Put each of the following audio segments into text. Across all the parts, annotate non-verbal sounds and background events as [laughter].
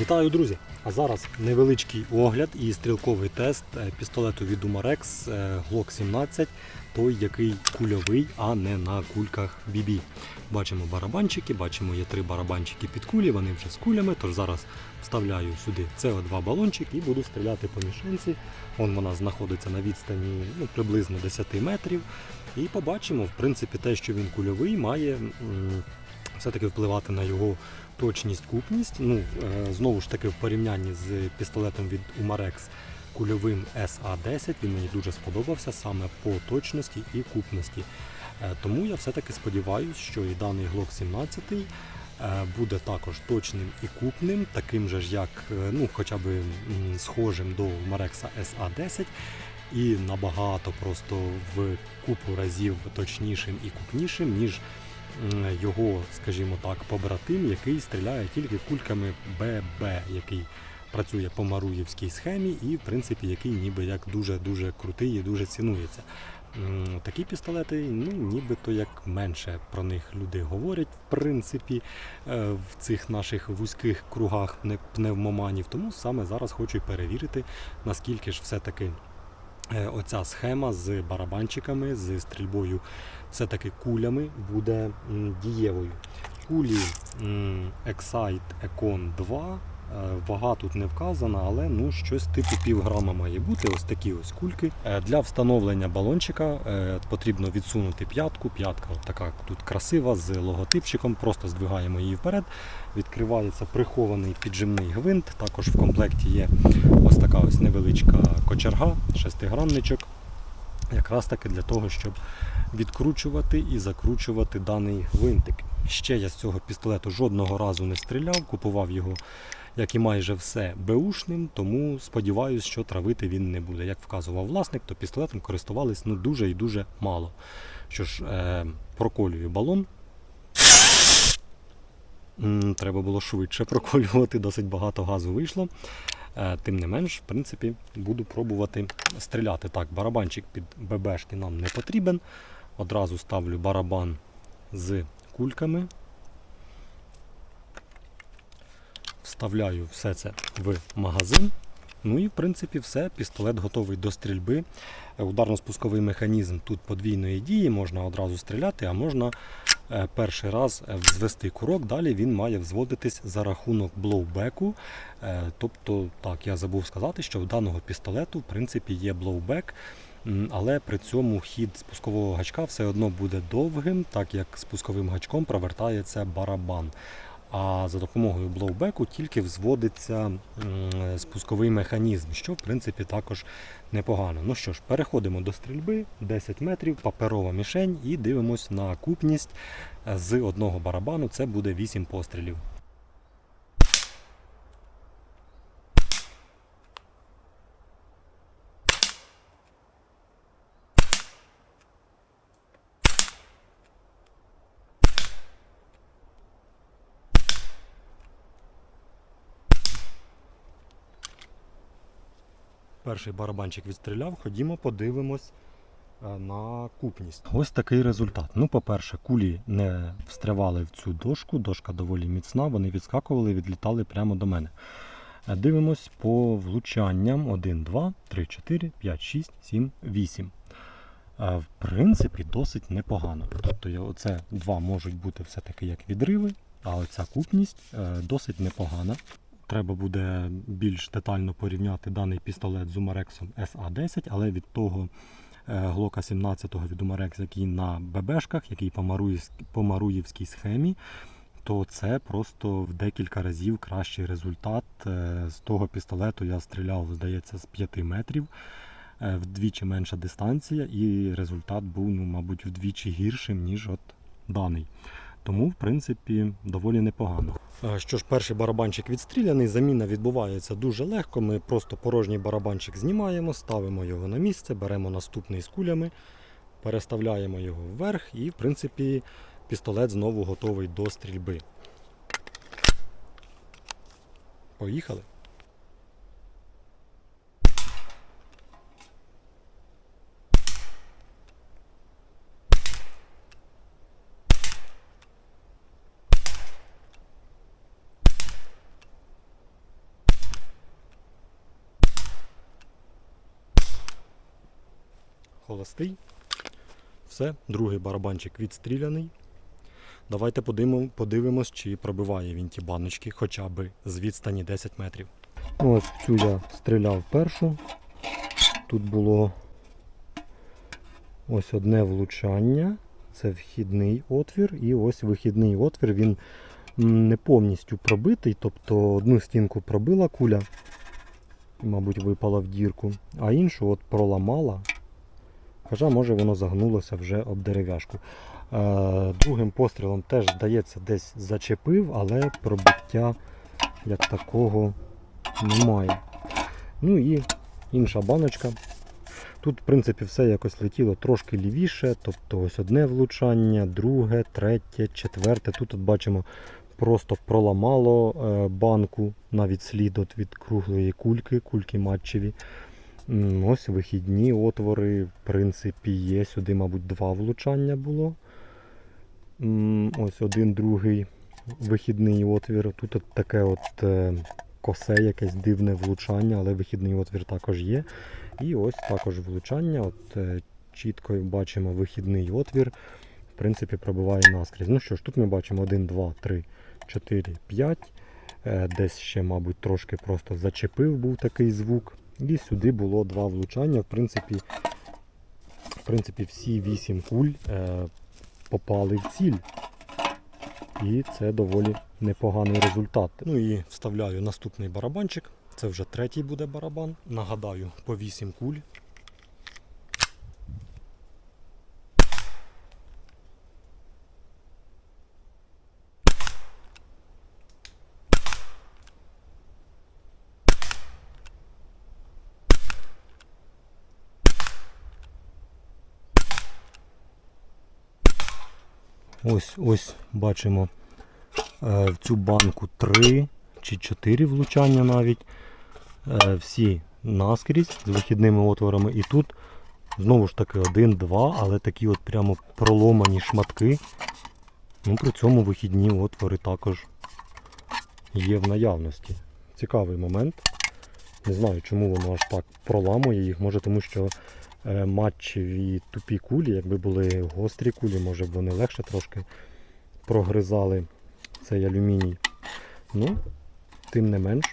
Вітаю, друзі! А зараз невеличкий огляд і стрілковий тест е, пістолету від Umarex е, Glock 17, той, який кульовий, а не на кульках BB. Бачимо барабанчики, бачимо є три барабанчики під кулі, вони вже з кулями, тож зараз вставляю сюди CO2 балончик і буду стріляти по мішенці. Вон вона знаходиться на відстані ну, приблизно 10 метрів. І побачимо, в принципі, те, що він кульовий, має все-таки впливати на його точність, купність. Ну, е, знову ж таки, в порівнянні з пістолетом від Umarex кульовим SA10, він мені дуже сподобався саме по точності і купності. Е, Тому я все-таки сподіваюся, що і даний Glock 17 е, буде також точним і купним, таким же ж, як ну, хоча б схожим до Umarex SA10. І набагато просто в купу разів точнішим і купнішим, ніж його, скажімо так, побратим, який стріляє тільки кульками ББ, який працює по маруївській схемі і, в принципі, який ніби як дуже-дуже крутий і дуже цінується. Такі пістолети, ну нібито як менше про них люди говорять, в принципі, е, в цих наших вузьких кругах пне- пневмоманів. Тому саме зараз хочу перевірити, наскільки ж все-таки оця схема з барабанчиками, з стрільбою, все-таки кулями буде дієвою. Кулі Excite Econ 2. Е, Вага тут не вказана, але ну щось типу півграма має бути. Ось такі ось кульки. Е, Для встановлення балончика е, потрібно відсунути п'ятку. П'ятка от така тут красива з логотипчиком. Просто здвигаємо її вперед. Відкривається прихований піджимний гвинт. Також в комплекті є ось така ось невеличка кочерга, шестигранничок. Якраз таки для того, щоб відкручувати і закручувати даний гвинтик. Ще я з цього пістолету жодного разу не стріляв, купував його, як і майже все, беушним, тому сподіваюся, що травити він не буде. Як вказував власник, то пістолетом користувались ну, дуже і дуже мало. Що ж, е, проколюю балон. Треба було швидше проколювати, досить багато газу вийшло. Е, Тим не менш, в принципі, буду пробувати стріляти. Так, барабанчик під ББшки нам не потрібен. Одразу ставлю барабан з кульками. Вставляю все це в магазин. Ну і в принципі все. Пістолет готовий до стрільби. Е, Ударно-спусковий механізм тут подвійної дії, можна одразу стріляти, а можна е, перший раз е, взвести курок. Далі він має взводитись за рахунок блоубеку. Тобто, так, я забув сказати, що в даного пістолету в принципі є блоубек. Але при цьому хід спускового гачка все одно буде довгим, так як спусковим гачком провертається барабан. А за допомогою блоубеку тільки взводиться спусковий механізм, що в принципі також непогано. Ну що ж, переходимо до стрільби, 10 метрів, паперова мішень і дивимось на купність з одного барабану. Це буде 8 пострілів. Перший барабанчик відстріляв, ходімо, подивимось е, на купність. Ось такий результат. Ну, по-перше, кулі не встрявали в цю дошку, дошка доволі міцна, вони відскакували, відлітали прямо до мене. Е, Дивимось по влучанням 1, 2, 3, 4, 5, 6, 7, 8. Е, В принципі, досить непогано. Тобто оце два можуть бути все-таки як відриви, а оця купність е, досить непогана. Треба буде більш детально порівняти даний пістолет з Umarex SA10, але від того е, Глока 17 від Umarex, який на ББшках, який по маруївській, схемі, то це просто в декілька разів кращий результат. Е, З того пістолету я стріляв, здається, з 5 метрів. Е, Вдвічі менша дистанція, і результат був, ну, мабуть, вдвічі гіршим, ніж от даний. Тому, в принципі, доволі непогано. Що ж, перший барабанчик відстріляний, заміна відбувається дуже легко. Ми просто порожній барабанчик знімаємо, ставимо його на місце, беремо наступний з кулями, переставляємо його вверх і, в принципі, пістолет знову готовий до стрільби. Поїхали. Холостий. Все, другий барабанчик відстріляний. Давайте подивимо- подивимось, чи пробиває він ті баночки хоча б з відстані 10 метрів. Ось цю я стріляв першу. Тут було ось одне влучання. Це вхідний отвір, і ось вихідний отвір. Він не повністю пробитий, тобто одну стінку пробила куля, мабуть, випала в дірку, а іншу от проламала. Хоча, може, воно загнулося вже об дерев'яшку. Е, Другим пострілом теж, здається, десь зачепив, але пробиття як такого немає. Ну і інша баночка. Тут, в принципі, все якось летіло трошки лівіше, тобто ось одне влучання, друге, третє, четверте. Тут от бачимо, просто проламало е, банку, навіть слід от від круглої кульки, кульки матчеві. Ось вихідні отвори, в принципі, є. Сюди, мабуть, два влучання було. Ось один, другий вихідний отвір. Тут от таке от е, косе, якесь дивне влучання, але вихідний отвір також є. І ось також влучання. От е, чітко бачимо вихідний отвір. В принципі, пробиває наскрізь. Ну що ж, тут ми бачимо 1, 2, 3, 4, 5. Е, Десь ще, мабуть, трошки просто зачепив, був такий звук. І сюди було два влучання. В принципі, в принципі всі 8 куль е, попали в ціль. І це доволі непоганий результат. Ну і вставляю наступний барабанчик. Це вже третій буде барабан. Нагадаю, по 8 куль. Ось ось бачимо е, в цю банку 3 чи 4 влучання навіть. Е, всі наскрізь з вихідними отворами. І тут знову ж таки 1-2, але такі от прямо проломані шматки. Ну, при цьому вихідні отвори також є в наявності. Цікавий момент. Не знаю, чому воно аж так проламує їх. Може тому що матчеві тупі кулі, якби були гострі кулі, може б вони легше трошки прогризали цей алюміній. Ну, тим не менш.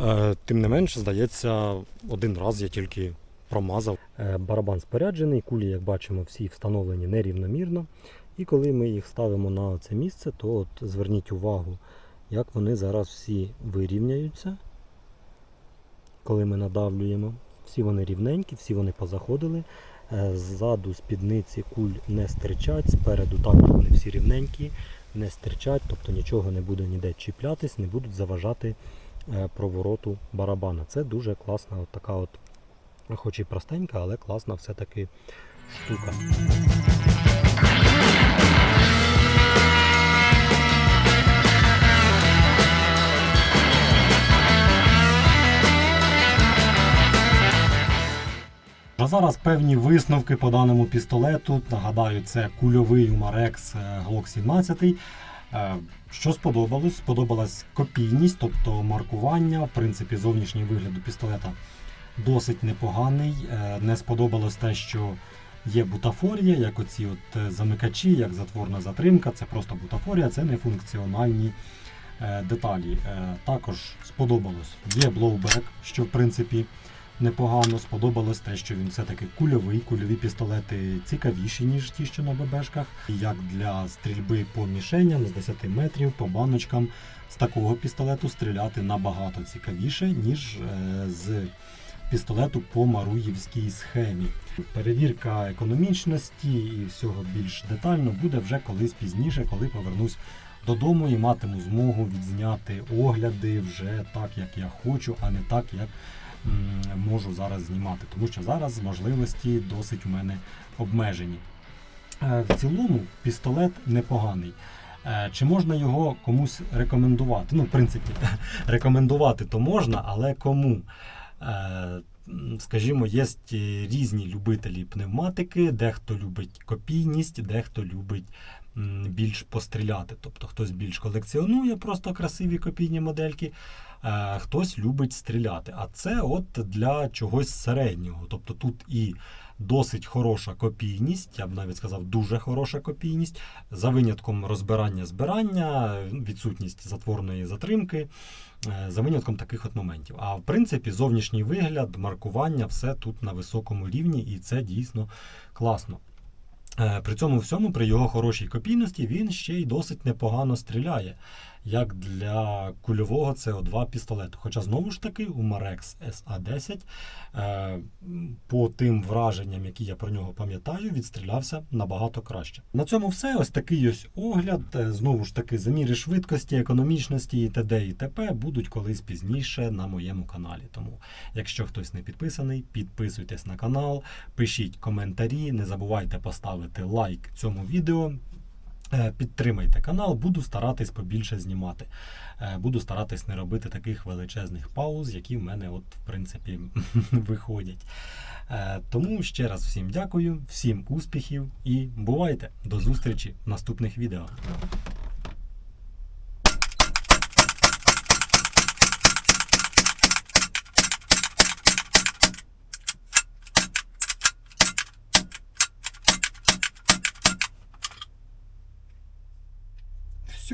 Е, Тим не менш, здається, один раз я тільки промазав. Е, Барабан споряджений, кулі, як бачимо, всі встановлені нерівномірно. І коли ми їх ставимо на це місце, то от зверніть увагу, як вони зараз всі вирівняються, коли ми надавлюємо. Всі вони рівненькі, всі вони позаходили. Е, Ззаду спідниці куль не стирчать, спереду також вони всі рівненькі, не стирчать, тобто нічого не буде ніде чіплятись, не будуть заважати е, провороту барабана. Це дуже класна от така от, хоч і простенька, але класна все-таки штука. Зараз певні висновки по даному пістолету. Нагадаю, це кульовий Umarex Glock 17. Е, Що сподобалось? Сподобалась копійність, тобто маркування. В принципі, зовнішній вигляд у пістолета досить непоганий. Е, Не сподобалось те, що є бутафорія, як оці от е, замикачі, як затворна затримка. Це просто бутафорія, це не функціональні е, деталі. Також сподобалось. Є блоубек, що в принципі непогано. Сподобалось те, що він все-таки кульовий. Кульові пістолети цікавіші, ніж ті, що на ББшках. Як для стрільби по мішеням з 10 метрів, по баночкам. З такого пістолету стріляти набагато цікавіше, ніж е, з пістолету по маруївській схемі. Перевірка економічності і всього більш детально буде вже колись пізніше, коли повернусь додому і матиму змогу відзняти огляди вже так, як я хочу, а не так, як можу зараз знімати. Тому що зараз можливості досить у мене обмежені. Е, В цілому пістолет непоганий. Е, Чи можна його комусь рекомендувати? Ну, в принципі, [laughs] рекомендувати то можна, але кому? Е, Скажімо, є різні любителі пневматики, дехто любить копійність, дехто любить більш постріляти. Тобто хтось більш колекціонує просто красиві копійні модельки, е, хтось любить стріляти. А це от для чогось середнього. Тобто тут і досить хороша копійність, я б навіть сказав, дуже хороша копійність, за винятком розбирання збирання, відсутність затворної затримки. е, За винятком таких от моментів. А в принципі, зовнішній вигляд, маркування, все тут на високому рівні, і це дійсно класно. Е, При цьому всьому, при його хорошій копійності, він ще й досить непогано стріляє, як для кульового СО2 пістолету. Хоча знову ж таки у Marex SA10 е, по тим враженням, які я про нього пам'ятаю, відстрілявся набагато краще. На цьому все. Ось такий ось огляд. Е, Знову ж таки, заміри швидкості, економічності і т.д. і т.п. будуть колись пізніше на моєму каналі. Тому, якщо хтось не підписаний, підписуйтесь на канал, пишіть коментарі, не забувайте поставити лайк цьому відео. Е, Підтримайте канал, буду старатись побільше знімати. Е, Буду старатись не робити таких величезних пауз, які в мене, от, в принципі, [laughs] виходять. Е, Тому ще раз всім дякую, всім успіхів і бувайте! До зустрічі в наступних відео.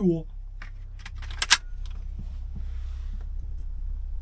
fuel